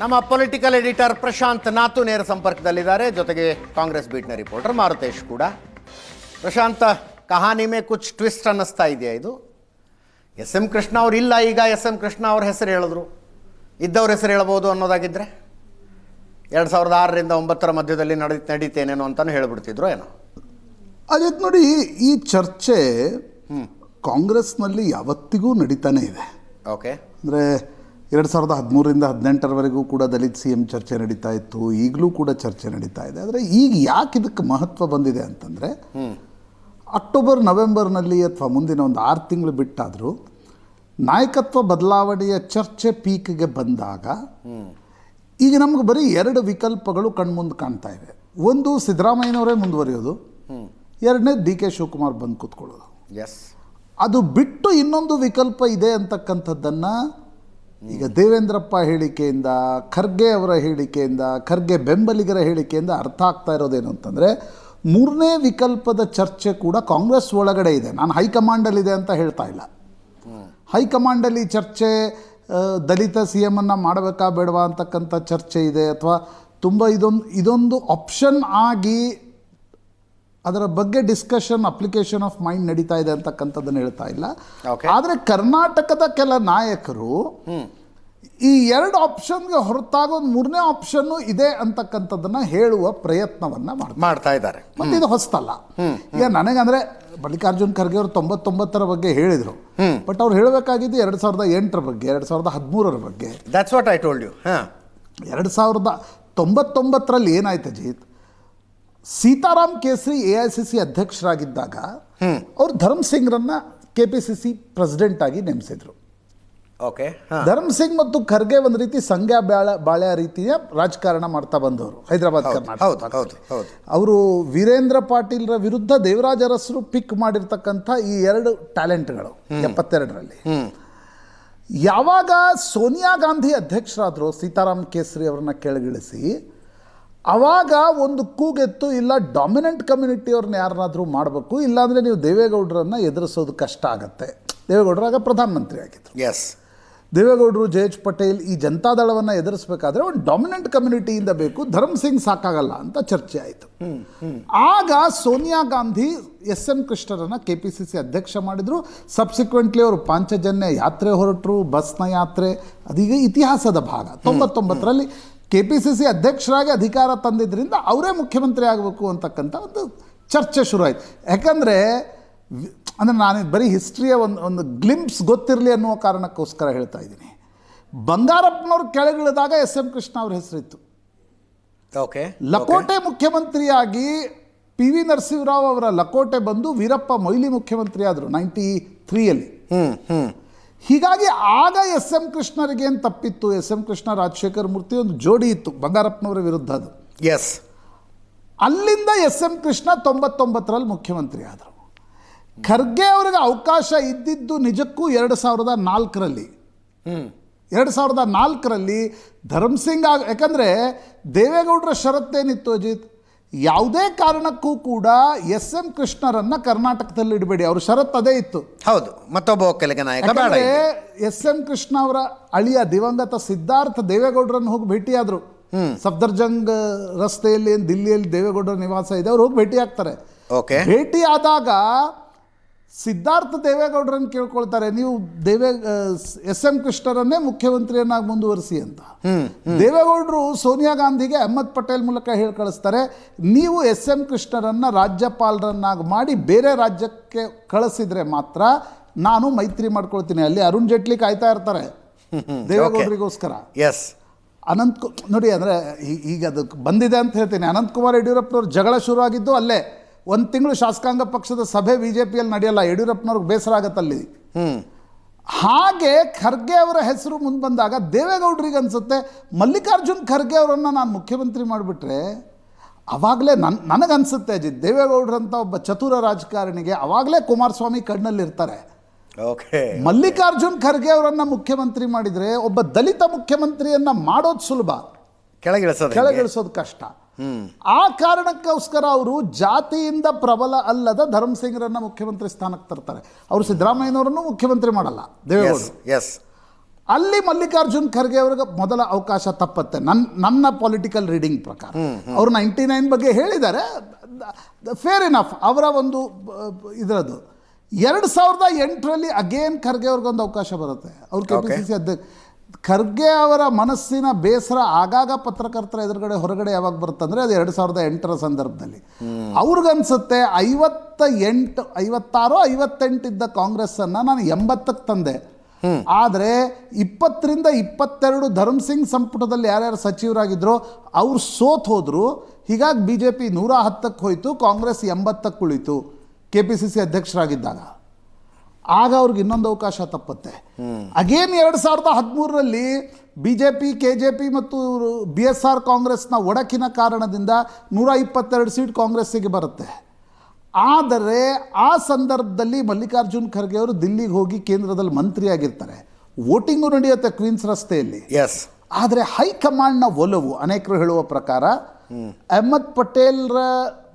ನಮ್ಮ political editor Prashant ನಾತು ನೇರ ಸಂಪರ್ಕದಲ್ಲಿದ್ದಾರೆ. ಜೊತೆಗೆ ಕಾಂಗ್ರೆಸ್ ಬೀಟ್ನ ರಿಪೋರ್ಟರ್ ಮಾರುತೇಶ್ ಕೂಡ. ಪ್ರಶಾಂತ್ ಕಹಾನಿ ಮೇ ಕುಚ್ ಟ್ವಿಸ್ಟ್ ಅನ್ನಿಸ್ತಾ ಇದೆಯಾ ಇದು? ಎಸ್ ಎಂ ಕೃಷ್ಣ ಅವ್ರು ಇಲ್ಲ ಈಗ ಎಸ್ ಎಂ ಕೃಷ್ಣ ಅವ್ರ ಹೆಸರು ಹೇಳಿದ್ರು. ಇದ್ದವ್ರ ಹೆಸರು ಹೇಳ್ಬೋದು ಅನ್ನೋದಾಗಿದ್ದರೆ ಎರಡು ಸಾವಿರದ ಆರರಿಂದ ಒಂಬತ್ತರ ಮಧ್ಯದಲ್ಲಿ ನಡಿ ನಡೀತೇನೇನೋ ಅಂತಲೂ ಹೇಳ್ಬಿಡ್ತಿದ್ರು ಏನೋ. ಅದೇ ನೋಡಿ ಈ ಚರ್ಚೆ ಕಾಂಗ್ರೆಸ್ನಲ್ಲಿ ಯಾವತ್ತಿಗೂ ನಡೀತಾನೆ ಇದೆ. ಓಕೆ. ಅಂದರೆ ಎರಡು ಸಾವಿರದ ಹದಿಮೂರರಿಂದ ಹದಿನೆಂಟರವರೆಗೂ ಕೂಡ ದಲಿತ್ ಸಿ ಎಂ ಚರ್ಚೆ ನಡೀತಾ ಇತ್ತು. ಈಗಲೂ ಕೂಡ ಚರ್ಚೆ ನಡೀತಾ ಇದೆ. ಆದರೆ ಈಗ ಯಾಕೆ ಇದಕ್ಕೆ ಮಹತ್ವ ಬಂದಿದೆ ಅಂತಂದರೆ ಅಕ್ಟೋಬರ್ ನವೆಂಬರ್ನಲ್ಲಿ ಅಥವಾ ಮುಂದಿನ ಒಂದು ಆರು ತಿಂಗಳು ಬಿಟ್ಟಾದರೂ ನಾಯಕತ್ವ ಬದಲಾವಣೆಯ ಚರ್ಚೆ ಪೀಕ್ಗೆ ಬಂದಾಗ ಈಗ ನಮ್ಗೆ ಬರೀ ಎರಡು ವಿಕಲ್ಪಗಳು ಕಣ್ಮುಂದೆ ಕಾಣ್ತಾ ಇವೆ. ಒಂದು ಸಿದ್ದರಾಮಯ್ಯನವರೇ ಮುಂದುವರಿಯೋದು. ಎರಡನೇ ಡಿ ಕೆ ಶಿವಕುಮಾರ್ ಬಂದು ಕೂತ್ಕೊಳ್ಳೋದು. ಎಸ್ ಅದು ಬಿಟ್ಟು ಇನ್ನೊಂದು ವಿಕಲ್ಪ ಇದೆ ಅಂತಕ್ಕಂಥದ್ದನ್ನು ಈಗ ದೇವೇಂದ್ರಪ್ಪ ಹೇಳಿಕೆಯಿಂದ ಖರ್ಗೆ ಅವರ ಹೇಳಿಕೆಯಿಂದ ಖರ್ಗೆ ಬೆಂಬಲಿಗರ ಹೇಳಿಕೆಯಿಂದ ಅರ್ಥ ಆಗ್ತಾ ಇರೋದೇನು ಅಂತಂದರೆ ಮೂರನೇ ವಿಕಲ್ಪದ ಚರ್ಚೆ ಕೂಡ ಕಾಂಗ್ರೆಸ್ ಒಳಗಡೆ ಇದೆ. ನಾನು ಹೈಕಮಾಂಡಲ್ಲಿದೆ ಅಂತ ಹೇಳ್ತಾ ಇಲ್ಲ. ಹೈಕಮಾಂಡಲ್ಲಿ ಚರ್ಚೆ ದಲಿತ ಸಿ ಎಮ್ಮನ್ನು ಮಾಡಬೇಕಾ ಬೇಡವಾ ಅಂತಕ್ಕಂಥ ಚರ್ಚೆ ಇದೆ ಅಥವಾ ತುಂಬ ಇದೊಂದು ಇದೊಂದು ಆಪ್ಷನ್ ಆಗಿ ಅದರ ಬಗ್ಗೆ ಡಿಸ್ಕಷನ್ ಅಪ್ಲಿಕೇಶನ್ ಆಫ್ ಮೈಂಡ್ ನಡೀತಾ ಇದೆ ಅಂತಕ್ಕಂಥದ್ದನ್ನು ಹೇಳ್ತಾ ಇಲ್ಲ. ಆದರೆ ಕರ್ನಾಟಕದ ಕೆಲ ನಾಯಕರು ಈ ಎರಡು ಆಪ್ಷನ್ಗೆ ಹೊರತಾಗೋ ಒಂದು ಮೂರನೇ ಆಪ್ಷನ್ನು ಇದೆ ಅಂತಕ್ಕಂಥದ್ದನ್ನ ಹೇಳುವ ಪ್ರಯತ್ನವನ್ನ ಮಾಡ್ತಾ ಇದ್ದಾರೆ. ಮತ್ತೆ ಇದು ಹೊಸ್ತಲ್ಲ. ಈಗ ನನಗಂದ್ರೆ ಮಲ್ಲಿಕಾರ್ಜುನ್ ಖರ್ಗೆ ಅವರು ತೊಂಬತ್ತೊಂಬತ್ತರ ಬಗ್ಗೆ ಹೇಳಿದರು. ಬಟ್ ಅವ್ರು ಹೇಳಬೇಕಾಗಿದ್ದು ಎರಡು ಸಾವಿರದ ಎಂಟರ ಬಗ್ಗೆ ಎರಡು ಸಾವಿರದ ಹದಿಮೂರರ ಬಗ್ಗೆ. That's what I told you ಎರಡು ಸಾವಿರದ ತೊಂಬತ್ತೊಂಬತ್ತರಲ್ಲಿ ಏನಾಯ್ತು Ajith? Sitaram Kesri A I C C ಅಧ್ಯಕ್ಷರಾಗಿದ್ದಾಗ ಅವರು Dharam ಸಿಂಗ್ರನ್ನ K P C C president ಆಗಿ ನೇಮಿಸಿದ್ರು. ಓಕೆ ಧರ್ಮ್ ಸಿಂಗ್ ಮತ್ತು ಖರ್ಗೆ ಒಂದು ರೀತಿ ಸಂಘ ಬಾಳ ಬಾಳ್ಯ ರೀತಿಯ ರಾಜಕಾರಣ ಮಾಡ್ತಾ ಬಂದವರು ಹೈದರಾಬಾದ್ ಕರ್ನಾಟಕ ಅವರು ವೀರೇಂದ್ರ ಪಾಟೀಲ್ರ ವಿರುದ್ಧ ದೇವರಾಜ ಅರಸರು ಪಿಕ್ ಮಾಡಿರ್ತಕ್ಕಂಥ ಈ ಎರಡು ಟ್ಯಾಲೆಂಟ್ಗಳು ಎಪ್ಪತ್ತೆರಡರಲ್ಲಿ. ಯಾವಾಗ ಸೋನಿಯಾ ಗಾಂಧಿ ಅಧ್ಯಕ್ಷರಾದರು ಸೀತಾರಾಮ್ ಕೇಸರಿ ಅವರನ್ನ ಕೆಳಗಿಳಿಸಿ ಅವಾಗ ಒಂದು ಕೂಗೆತ್ತು ಇಲ್ಲ ಡಾಮಿನೆಂಟ್ ಕಮ್ಯುನಿಟಿಯವ್ರನ್ನ ಯಾರನ್ನಾದರೂ ಮಾಡಬೇಕು ಇಲ್ಲಾಂದರೆ ನೀವು ದೇವೇಗೌಡರನ್ನು ಎದುರಿಸೋದು ಕಷ್ಟ ಆಗುತ್ತೆ. ದೇವೇಗೌಡರು ಆಗ ಪ್ರಧಾನಮಂತ್ರಿ ಆಗಿದ್ರು. ಎಸ್ ದೇವೇಗೌಡರು ಜೆ ಎಚ್ ಪಟೇಲ್ ಈ ಜನತಾದಳವನ್ನು ಎದುರಿಸಬೇಕಾದ್ರೆ ಒಂದು ಡಾಮಿನೆಂಟ್ ಕಮ್ಯುನಿಟಿಯಿಂದ ಬೇಕು ಧರ್ಮ್ ಸಿಂಗ್ ಸಾಕಾಗಲ್ಲ ಅಂತ ಚರ್ಚೆ ಆಯಿತು. ಆಗ ಸೋನಿಯಾ ಗಾಂಧಿ ಎಸ್ ಎಂ ಕೃಷ್ಣರನ್ನು ಕೆ ಪಿ ಸಿ ಸಿ ಅಧ್ಯಕ್ಷ ಮಾಡಿದರು. ಸಬ್ಸಿಕ್ವೆಂಟ್ಲಿ ಅವರು ಪಾಂಚಜನ್ಯ ಯಾತ್ರೆ ಹೊರಟರು ಬಸ್ನ ಯಾತ್ರೆ ಅದೀಗ ಇತಿಹಾಸದ ಭಾಗ ತೊಂಬತ್ತೊಂಬತ್ತರಲ್ಲಿ ಕೆ ಪಿ ಸಿ ಸಿ ಅಧ್ಯಕ್ಷರಾಗಿ ಅಧಿಕಾರ ತಂದಿದ್ದರಿಂದ ಅವರೇ ಮುಖ್ಯಮಂತ್ರಿ ಆಗಬೇಕು ಅಂತಕ್ಕಂಥ ಒಂದು ಚರ್ಚೆ ಶುರು ಆಯಿತು ಯಾಕಂದರೆ ಅಂದರೆ ನಾನು ಬರೀ ಹಿಸ್ಟ್ರಿಯ ಒಂದು ಒಂದು ಗ್ಲಿಂಪ್ಸ್ ಗೊತ್ತಿರಲಿ ಅನ್ನುವ ಕಾರಣಕ್ಕೋಸ್ಕರ ಹೇಳ್ತಾ ಇದ್ದೀನಿ. ಬಂಗಾರಪ್ಪನವ್ರು ಕೆಳಗಿಳಿದಾಗ ಎಸ್ ಎಂ ಕೃಷ್ಣ ಅವ್ರ ಹೆಸರಿತ್ತು. ಓಕೆ. ಲಕೋಟೆ ಮುಖ್ಯಮಂತ್ರಿಯಾಗಿ ಪಿ ವಿ ನರಸಿಂಹರಾವ್ ಅವರ ಲಕೋಟೆ ಬಂದು ವೀರಪ್ಪ ಮೊಯ್ಲಿ ಮುಖ್ಯಮಂತ್ರಿ ಆದರು ನೈಂಟಿ ತ್ರೀಯಲ್ಲಿ ಹ್ಞೂ ಹ್ಞೂ ಹೀಗಾಗಿ ಆಗ ಎಸ್ ಎಂ ಕೃಷ್ಣರಿಗೆ ಏನು ತಪ್ಪಿತ್ತು? ಎಸ್ ಎಂ ಕೃಷ್ಣ ರಾಜಶೇಖರ್ ಮೂರ್ತಿ ಒಂದು ಜೋಡಿ ಇತ್ತು ಬಂಗಾರಪ್ಪನವರ ವಿರುದ್ಧ ಅದು. ಎಸ್ ಅಲ್ಲಿಂದ ಎಸ್ ಎಂ ಕೃಷ್ಣ ತೊಂಬತ್ತೊಂಬತ್ತರಲ್ಲಿ ಮುಖ್ಯಮಂತ್ರಿ ಆದರು. ಖರ್ಗೆ ಅವರಿಗೆ ಅವಕಾಶ ಇದ್ದಿದ್ದು ನಿಜಕ್ಕೂ ಎರಡು ಸಾವಿರದ ನಾಲ್ಕರಲ್ಲಿ. ಎರಡು ಸಾವಿರದ ನಾಲ್ಕರಲ್ಲಿ ಧರ್ಮಸಿಂಗ್ ಆಗ ಯಾಕಂದರೆ ದೇವೇಗೌಡರ ಷರತ್ತೇನಿತ್ತು ಅಜಿತ್? ಯಾವುದೇ ಕಾರಣಕ್ಕೂ ಕೂಡ ಎಸ್ ಎಂ ಕೃಷ್ಣರನ್ನ ಕರ್ನಾಟಕದಲ್ಲಿ ಇಡಬೇಡಿ. ಅವ್ರ ಶರತ್ ಅದೇ ಇತ್ತು. ಹೌದು. ಮತ್ತೊಬ್ಬ ಒಕ್ಕಲಿಗ ನಾಯಕ ಎಸ್ ಎಂ ಕೃಷ್ಣ ಅವರ ಅಳಿಯ ದಿವಂಗತ ಸಿದ್ಧಾರ್ಥ ದೇವೇಗೌಡರನ್ನು ಹೋಗಿ ಭೇಟಿಯಾದರು ಸಫ್ದರ್ಜಂಗ್ ರಸ್ತೆಯಲ್ಲಿ ಏನ್ ದಿಲ್ಲಿಯಲ್ಲಿ ದೇವೇಗೌಡರ ನಿವಾಸ ಇದೆ ಅವ್ರು ಹೋಗಿ ಭೇಟಿ ಆಗ್ತಾರೆ. ಓಕೆ. ಭೇಟಿ ಆದಾಗ ಸಿದ್ಧಾರ್ಥ ದೇವೇಗೌಡರನ್ನು ಕೇಳ್ಕೊಳ್ತಾರೆ. ನೀವು ದೇವೇ ಎಸ್ ಎಂ ಕೃಷ್ಣರನ್ನೇ ಮುಖ್ಯಮಂತ್ರಿಯನ್ನಾಗಿ ಮುಂದುವರಿಸಿ ಅಂತ. ದೇವೇಗೌಡರು ಸೋನಿಯಾ ಗಾಂಧಿಗೆ ಅಹಮದ್ ಪಟೇಲ್ ಮೂಲಕ ಹೇಳಿ ಕಳಿಸ್ತಾರೆ ನೀವು ಎಸ್ ಎಂ ಕೃಷ್ಣರನ್ನ ರಾಜ್ಯಪಾಲರನ್ನಾಗಿ ಮಾಡಿ ಬೇರೆ ರಾಜ್ಯಕ್ಕೆ ಕಳಿಸಿದ್ರೆ ಮಾತ್ರ ನಾನು ಮೈತ್ರಿ ಮಾಡ್ಕೊಳ್ತೀನಿ. ಅಲ್ಲಿ ಅರುಣ್ ಜೇಟ್ಲಿ ಕಾಯ್ತಾ ಇರ್ತಾರೆ. ದೇವೇಗೌಡರಿಗೋಸ್ಕರ. ಎಸ್ ಅನಂತ್ ಕು- ನೋಡಿ ಅಂದರೆ ಈಗ ಅದಕ್ಕೆ ಬಂದಿದೆ ಅಂತ ಹೇಳ್ತೀನಿ. ಅನಂತಕುಮಾರ್ ಯಡಿಯೂರಪ್ಪನವ್ರ ಜಗಳ ಶುರು ಆಗಿದ್ದು ಅಲ್ಲೇ. ಒಂದು ತಿಂಗಳು ಶಾಸಕಾಂಗ ಪಕ್ಷದ ಸಭೆ ಬಿ ಜೆ ಪಿಯಲ್ಲಿ ನಡೆಯಲ್ಲ ಯಡಿಯೂರಪ್ಪನವ್ರಿಗೆ ಬೇಸರ ಆಗತ್ತಲ್ಲಿ. ಹ್ಞೂ ಹಾಗೆ ಖರ್ಗೆ ಅವರ ಹೆಸರು ಮುಂದೆ ಬಂದಾಗ ದೇವೇಗೌಡರಿಗೆ ಅನ್ಸುತ್ತೆ ಮಲ್ಲಿಕಾರ್ಜುನ್ ಖರ್ಗೆ ಅವರನ್ನು ನಾನು ಮುಖ್ಯಮಂತ್ರಿ ಮಾಡಿಬಿಟ್ರೆ ಅವಾಗಲೇ ನನ್ನ ನನಗನ್ಸುತ್ತೆ ಅಜಿತ್ ದೇವೇಗೌಡರಂಥ ಒಬ್ಬ ಚತುರ ರಾಜಕಾರಣಿಗೆ ಅವಾಗಲೇ ಕುಮಾರಸ್ವಾಮಿ ಕಣ್ಣಲ್ಲಿರ್ತಾರೆ. ಓಕೆ. ಮಲ್ಲಿಕಾರ್ಜುನ್ ಖರ್ಗೆ ಅವರನ್ನು ಮುಖ್ಯಮಂತ್ರಿ ಮಾಡಿದರೆ ಒಬ್ಬ ದಲಿತ ಮುಖ್ಯಮಂತ್ರಿಯನ್ನು ಮಾಡೋದು ಸುಲಭ. ಕೆಳಗಿಳಿಸೋದು? ಕೆಳಗಿಳಿಸೋದು ಕಷ್ಟ. ಆ ಕಾರಣಕ್ಕೋಸ್ಕರ ಅವರು ಜಾತಿಯಿಂದ ಪ್ರಬಲ ಅಲ್ಲದ ಧರ್ಮಸಿಂಗ್ರನ್ನ ಮುಖ್ಯಮಂತ್ರಿ ಸ್ಥಾನಕ್ಕೆ ತರ್ತಾರೆ. ಅವರು ಸಿದ್ದರಾಮಯ್ಯನವರನ್ನು ಮುಖ್ಯಮಂತ್ರಿ ಮಾಡಲ್ಲ. ಎಸ್ ದೇವೇಗೌಡರು ಎಸ್ ಅಲ್ಲಿ ಮಲ್ಲಿಕಾರ್ಜುನ್ ಖರ್ಗೆ ಅವ್ರಿಗೆ ಮೊದಲ ಅವಕಾಶ ತಪ್ಪತ್ತೆ. ನನ್ನ ನನ್ನ ಪೊಲಿಟಿಕಲ್ ರೀಡಿಂಗ್ ಪ್ರಕಾರ. ಅವರು ನೈಂಟಿ ನೈನ್ ಬಗ್ಗೆ ಹೇಳಿದ್ದಾರೆ. ಫೇರ್ ಇನಫ್ ಅವರ ಒಂದು ಇದರದು ಎರಡು ಸಾವಿರದ ಎಂಟರಲ್ಲಿ ಅಗೇನ್ ಖರ್ಗೆ ಅವ್ರಿಗೊಂದು ಅವಕಾಶ ಬರುತ್ತೆ. ಅವ್ರು ಕೆ ಪಿ ಸಿ ಸಿ ಅಧ್ಯಕ್ಷ ಖರ್ಗೆ ಅವರ ಮನಸ್ಸಿನ ಬೇಸರ ಆಗಾಗ ಪತ್ರಕರ್ತರ ಎದುರುಗಡೆ ಹೊರಗಡೆ ಯಾವಾಗ ಬರುತ್ತಂದ್ರೆ ಅದು ಎರಡು ಸಾವಿರದ ಎಂಟರ ಸಂದರ್ಭದಲ್ಲಿ. ಅವ್ರಿಗನ್ಸುತ್ತೆ ಐವತ್ತ ಎಂಟು, ಐವತ್ತಾರು ಐವತ್ತೆಂಟಿದ್ದ ಕಾಂಗ್ರೆಸ್ಸನ್ನು ನಾನು ಎಂಬತ್ತಕ್ಕೆ ತಂದೆ. ಆದರೆ ಇಪ್ಪತ್ತರಿಂದ ಇಪ್ಪತ್ತೆರಡು ಧರ್ಮ್ ಸಿಂಗ್ ಸಂಪುಟದಲ್ಲಿ ಯಾರ್ಯಾರು ಸಚಿವರಾಗಿದ್ರು, ಅವ್ರು ಸೋತ್ ಹೋದ್ರು. ಹೀಗಾಗಿ ಬಿ ಜೆ ಪಿ ನೂರ ಹತ್ತಕ್ಕೆ ಹೋಯಿತು, ಕಾಂಗ್ರೆಸ್ ಎಂಬತ್ತಕ್ಕೆ ಉಳಿತು ಕೆ ಪಿ ಸಿ ಸಿ ಅಧ್ಯಕ್ಷರಾಗಿದ್ದಾಗ. ಆಗ ಅವ್ರಿಗೆ ಇನ್ನೊಂದು ಅವಕಾಶ ತಪ್ಪತ್ತೆ. ಅಗೇನ್ ಎರಡು ಸಾವಿರದ ಹದಿಮೂರರಲ್ಲಿ B J P K J P ಮತ್ತು ಬಿ ಎಸ್ ಆರ್ ಕಾಂಗ್ರೆಸ್ನ ಒಡಕಿನ ಕಾರಣದಿಂದ ನೂರ ಇಪ್ಪತ್ತೆರಡು ಸೀಟ್ ಕಾಂಗ್ರೆಸ್ಸಿಗೆ ಬರುತ್ತೆ. ಆದರೆ ಆ ಸಂದರ್ಭದಲ್ಲಿ ಮಲ್ಲಿಕಾರ್ಜುನ್ ಖರ್ಗೆ ಅವರು ದಿಲ್ಲಿಗೆ ಹೋಗಿ ಕೇಂದ್ರದಲ್ಲಿ ಮಂತ್ರಿಯಾಗಿರ್ತಾರೆ. ವೋಟಿಂಗು ನಡೆಯುತ್ತೆ ಕ್ವೀನ್ಸ್ ರಸ್ತೆಯಲ್ಲಿ. ಎಸ್ ಆದರೆ ಹೈಕಮಾಂಡ್ನ ಒಲವು ಅನೇಕರು ಹೇಳುವ ಪ್ರಕಾರ ಅಹ್ಮದ್ ಪಟೇಲ್ರ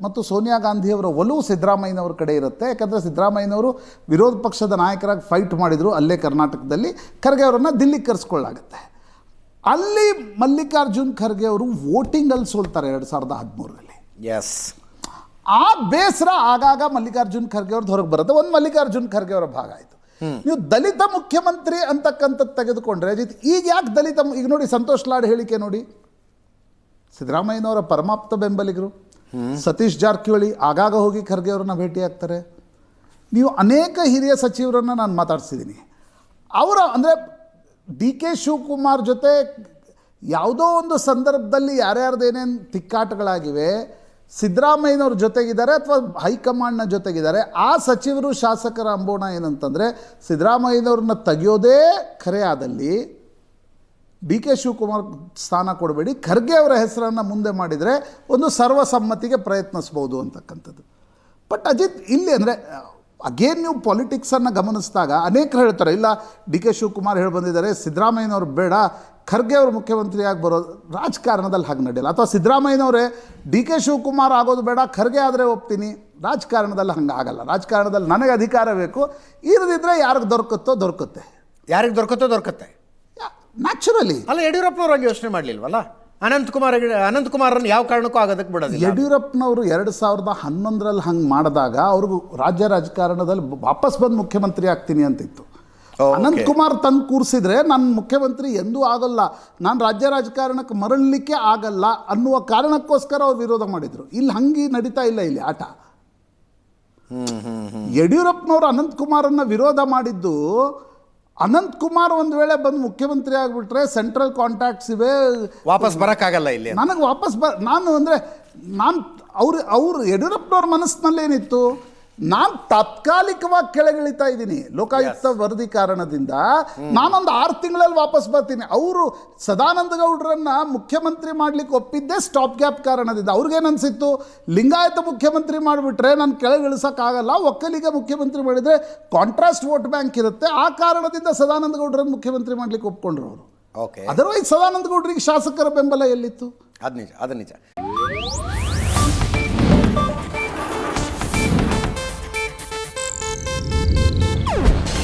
ಮತ್ತು ಸೋನಿಯಾ ಗಾಂಧಿಯವರ ಒಲವು ಸಿದ್ದರಾಮಯ್ಯನವ್ರ ಕಡೆ ಇರುತ್ತೆ. ಯಾಕಂದರೆ ಸಿದ್ದರಾಮಯ್ಯನವರು ವಿರೋಧ ಪಕ್ಷದ ನಾಯಕರಾಗಿ ಫೈಟ್ ಮಾಡಿದರು. ಅಲ್ಲೇ ಕರ್ನಾಟಕದಲ್ಲಿ ಖರ್ಗೆ ಅವರನ್ನು ದಿಲ್ಲಿಗೆ ಕರೆಸ್ಕೊಳ್ಳಾಗುತ್ತೆ. ಅಲ್ಲಿ ಮಲ್ಲಿಕಾರ್ಜುನ್ ಖರ್ಗೆ ಅವರು ವೋಟಿಂಗಲ್ಲಿ ಸೋಲ್ತಾರೆ ಎರಡು ಸಾವಿರದ ಹದಿಮೂರರಲ್ಲಿ. ಎಸ್ ಆ ಬೇಸರ ಆಗಾಗ ಮಲ್ಲಿಕಾರ್ಜುನ್ ಖರ್ಗೆ ಅವ್ರದ್ದು ಹೊರಗೆ ಬರುತ್ತೆ. ಒಂದು ಮಲ್ಲಿಕಾರ್ಜುನ್ ಖರ್ಗೆ ಅವರ ಭಾಗ ಆಯಿತು. ನೀವು ದಲಿತ ಮುಖ್ಯಮಂತ್ರಿ ಅಂತಕ್ಕಂಥದ್ದು ತೆಗೆದುಕೊಂಡ್ರೆ ಅಜಿತ್ ಈಗ ಯಾಕೆ ದಲಿತ ಈಗ ನೋಡಿ ಸಂತೋಷ್ ಲಾಡ್ ಹೇಳಿಕೆ ನೋಡಿ. ಸಿದ್ದರಾಮಯ್ಯನವರ ಪರಮಾಪ್ತ ಬೆಂಬಲಿಗರು, ಸತೀಶ್ ಜಾರಕಿಹೊಳಿ ಆಗಾಗ ಹೋಗಿ ಖರ್ಗೆ ಅವ್ರನ್ನ ಭೇಟಿ ಆಗ್ತಾರೆ. ನೀವು ಅನೇಕ ಹಿರಿಯ ಸಚಿವರನ್ನು ನಾನು ಮಾತಾಡ್ಸಿದ್ದೀನಿ ಅವರ ಅಂದರೆ ಡಿ ಕೆ ಶಿವಕುಮಾರ್ ಜೊತೆ ಯಾವುದೋ ಒಂದು ಸಂದರ್ಭದಲ್ಲಿ ಯಾರ್ಯಾರ್ದೇನೇನು ತಿಕ್ಕಾಟಗಳಾಗಿವೆ, ಸಿದ್ದರಾಮಯ್ಯನವ್ರ ಜೊತೆಗಿದ್ದಾರೆ ಅಥವಾ ಹೈಕಮಾಂಡ್ನ ಜೊತೆಗಿದ್ದಾರೆ, ಆ ಸಚಿವರು ಶಾಸಕರ ಅಂಬೋಣ ಏನಂತಂದರೆ ಸಿದ್ದರಾಮಯ್ಯನವ್ರನ್ನ ತೆಗೆಯೋದೇ ಖರೆ ಡಿ ಕೆ ಶಿವಕುಮಾರ್ ಸ್ಥಾನ ಕೊಡಬೇಡಿ. ಖರ್ಗೆ ಅವರ ಹೆಸರನ್ನು ಮುಂದೆ ಮಾಡಿದರೆ ಒಂದು ಸರ್ವಸಮ್ಮತಿಗೆ ಪ್ರಯತ್ನಿಸ್ಬೋದು ಅಂತಕ್ಕಂಥದ್ದು. ಬಟ್ ಅಜಿತ್ ಇಲ್ಲಿ ಅಂದರೆ ಅಗೇನ್ ನೀವು ಪಾಲಿಟಿಕ್ಸನ್ನು ಗಮನಿಸಿದಾಗ ಅನೇಕರು ಹೇಳ್ತಾರೆ, ಇಲ್ಲ ಡಿ ಕೆ ಶಿವಕುಮಾರ್ ಹೇಳಿ ಬಂದಿದ್ದಾರೆ, ಸಿದ್ದರಾಮಯ್ಯನವ್ರು ಬೇಡ, ಖರ್ಗೆ ಅವರು ಮುಖ್ಯಮಂತ್ರಿಯಾಗಿ ಬರೋ ರಾಜಕಾರಣದಲ್ಲಿ ಹಾಗೆ ನಡೆಯಲ್ಲ. ಅಥವಾ ಸಿದ್ದರಾಮಯ್ಯನವರೇ, ಡಿ ಕೆ ಶಿವಕುಮಾರ್ ಆಗೋದು ಬೇಡ, ಖರ್ಗೆ ಆದರೆ ಒಪ್ತೀನಿ, ರಾಜಕಾರಣದಲ್ಲಿ ಹಂಗೆ ಆಗಲ್ಲ. ರಾಜಕಾರಣದಲ್ಲಿ ನನಗೆ ಅಧಿಕಾರ ಬೇಕು ಇರದಿದ್ದರೆ ಯಾರಿಗೆ ದೊರಕುತ್ತೋ ದೊರಕುತ್ತೆ. ಯಾರಿಗೆ ದೊರಕುತ್ತೋ ದೊರಕುತ್ತೆ. ನ್ಯಾಚುರಲಿ ಅಲ್ಲ ಯಡಿಯೂರಪ್ಪನವ್ರು ಹಂಗೆ ಯೋಚನೆ ಮಾಡಲಿಲ್ವಲ್ಲ? ಅನಂತಕುಮಾರ್ ಅನಂತಕುಮಾರನ್ನು ಯಾವ ಕಾರಣಕ್ಕೂ ಆಗೋದಕ್ಕೆ ಬಿಡೋದಿಲ್ಲ. ಯಡಿಯೂರಪ್ಪನವರು ಎರಡು ಸಾವಿರದ ಹನ್ನೊಂದರಲ್ಲಿ ಹಂಗೆ ಮಾಡಿದಾಗ ಅವ್ರಿಗೂ ರಾಜ್ಯ ರಾಜಕಾರಣದಲ್ಲಿ ವಾಪಸ್ ಬಂದು ಮುಖ್ಯಮಂತ್ರಿ ಆಗ್ತೀನಿ ಅಂತಿತ್ತು. ಅನಂತಕುಮಾರ್ okay. ಅನಂತ್ ಕುಮಾರ್ ತಂದು ಕೂರಿಸಿದ್ರೆ ನಾನು ಮುಖ್ಯಮಂತ್ರಿ ಎಂದೂ ಆಗಲ್ಲ ನಾನು ರಾಜ್ಯ ರಾಜಕಾರಣಕ್ಕೆ ಮರಳಲಿಕ್ಕೆ ಆಗಲ್ಲ ಅನ್ನುವ ಕಾರಣಕ್ಕೋಸ್ಕರ ಅವ್ರು ವಿರೋಧ ಮಾಡಿದರು. ಇಲ್ಲಿ ಹಂಗೆ ನಡೀತಾ ಇಲ್ಲ ಇಲ್ಲಿ ಆಟ. ಯಡಿಯೂರಪ್ಪನವರು ಅನಂತ್ ಕುಮಾರನ್ನ ವಿರೋಧ ಮಾಡಿದ್ದು ಅನಂತ್ ಕುಮಾರ್ ಒಂದು ವೇಳೆ ಬಂದು ಮುಖ್ಯಮಂತ್ರಿ ಆಗಿಬಿಟ್ರೆ ಸೆಂಟ್ರಲ್ ಕಾಂಟ್ಯಾಕ್ಟ್ಸ್ ಇವೆ. ವಾಪಸ್ ಬರೋಕ್ಕಾಗಲ್ಲ ಇಲ್ಲಿ ನನಗೆ ವಾಪಸ್ ಬ ನಾನು ಅಂದರೆ ನಾನು ಅವ್ರು ಅವ್ರು ಯಡಿಯೂರಪ್ಪನವ್ರ ಮನಸ್ಸಿನಲ್ಲಿ ಏನಿತ್ತು? ನಾನು ತಾತ್ಕಾಲಿಕವಾಗಿ ಕೆಳಗಿಳಿತಾ ಇದ್ದೀನಿ. ಲೋಕಾಯುಕ್ತ ವರದಿ ಕಾರಣದಿಂದ ನಾನೊಂದು ಆರು ತಿಂಗಳಲ್ಲಿ ವಾಪಸ್ ಬರ್ತೀನಿ. ಅವರು ಸದಾನಂದ ಗೌಡ್ರನ್ನ ಮುಖ್ಯಮಂತ್ರಿ ಮಾಡ್ಲಿಕ್ಕೆ ಒಪ್ಪಿದ್ದೇ ಸ್ಟಾಪ್ ಗ್ಯಾಪ್ ಕಾರಣದಿಂದ. ಅವ್ರಿಗೇನಿಸಿತ್ತು ಅನ್ಸಿತ್ತು ಲಿಂಗಾಯತ ಮುಖ್ಯಮಂತ್ರಿ ಮಾಡಿಬಿಟ್ರೆ ನಾನು ಕೆಳಗಿಳಿಸೋಕ್ಕಾಗಲ್ಲ. ಒಕ್ಕಲಿಗ ಮುಖ್ಯಮಂತ್ರಿ ಮಾಡಿದರೆ ಕಾಂಟ್ರಾಸ್ಟ್ ವೋಟ್ ಬ್ಯಾಂಕ್ ಇರುತ್ತೆ. ಆ ಕಾರಣದಿಂದ ಸದಾನಂದ ಗೌಡ್ರನ್ನ ಮುಖ್ಯಮಂತ್ರಿ ಮಾಡ್ಲಿಕ್ಕೆ ಒಪ್ಕೊಂಡ್ರು ಅವರು. ಓಕೆ ಅದರ್ವೈಸ್ ಸದಾನಂದ ಗೌಡ್ರಿಗೆ ಶಾಸಕರ ಬೆಂಬಲ ಎಲ್ಲಿತ್ತು? ಅದು ನಿಜ ಅದು ನಿಜ.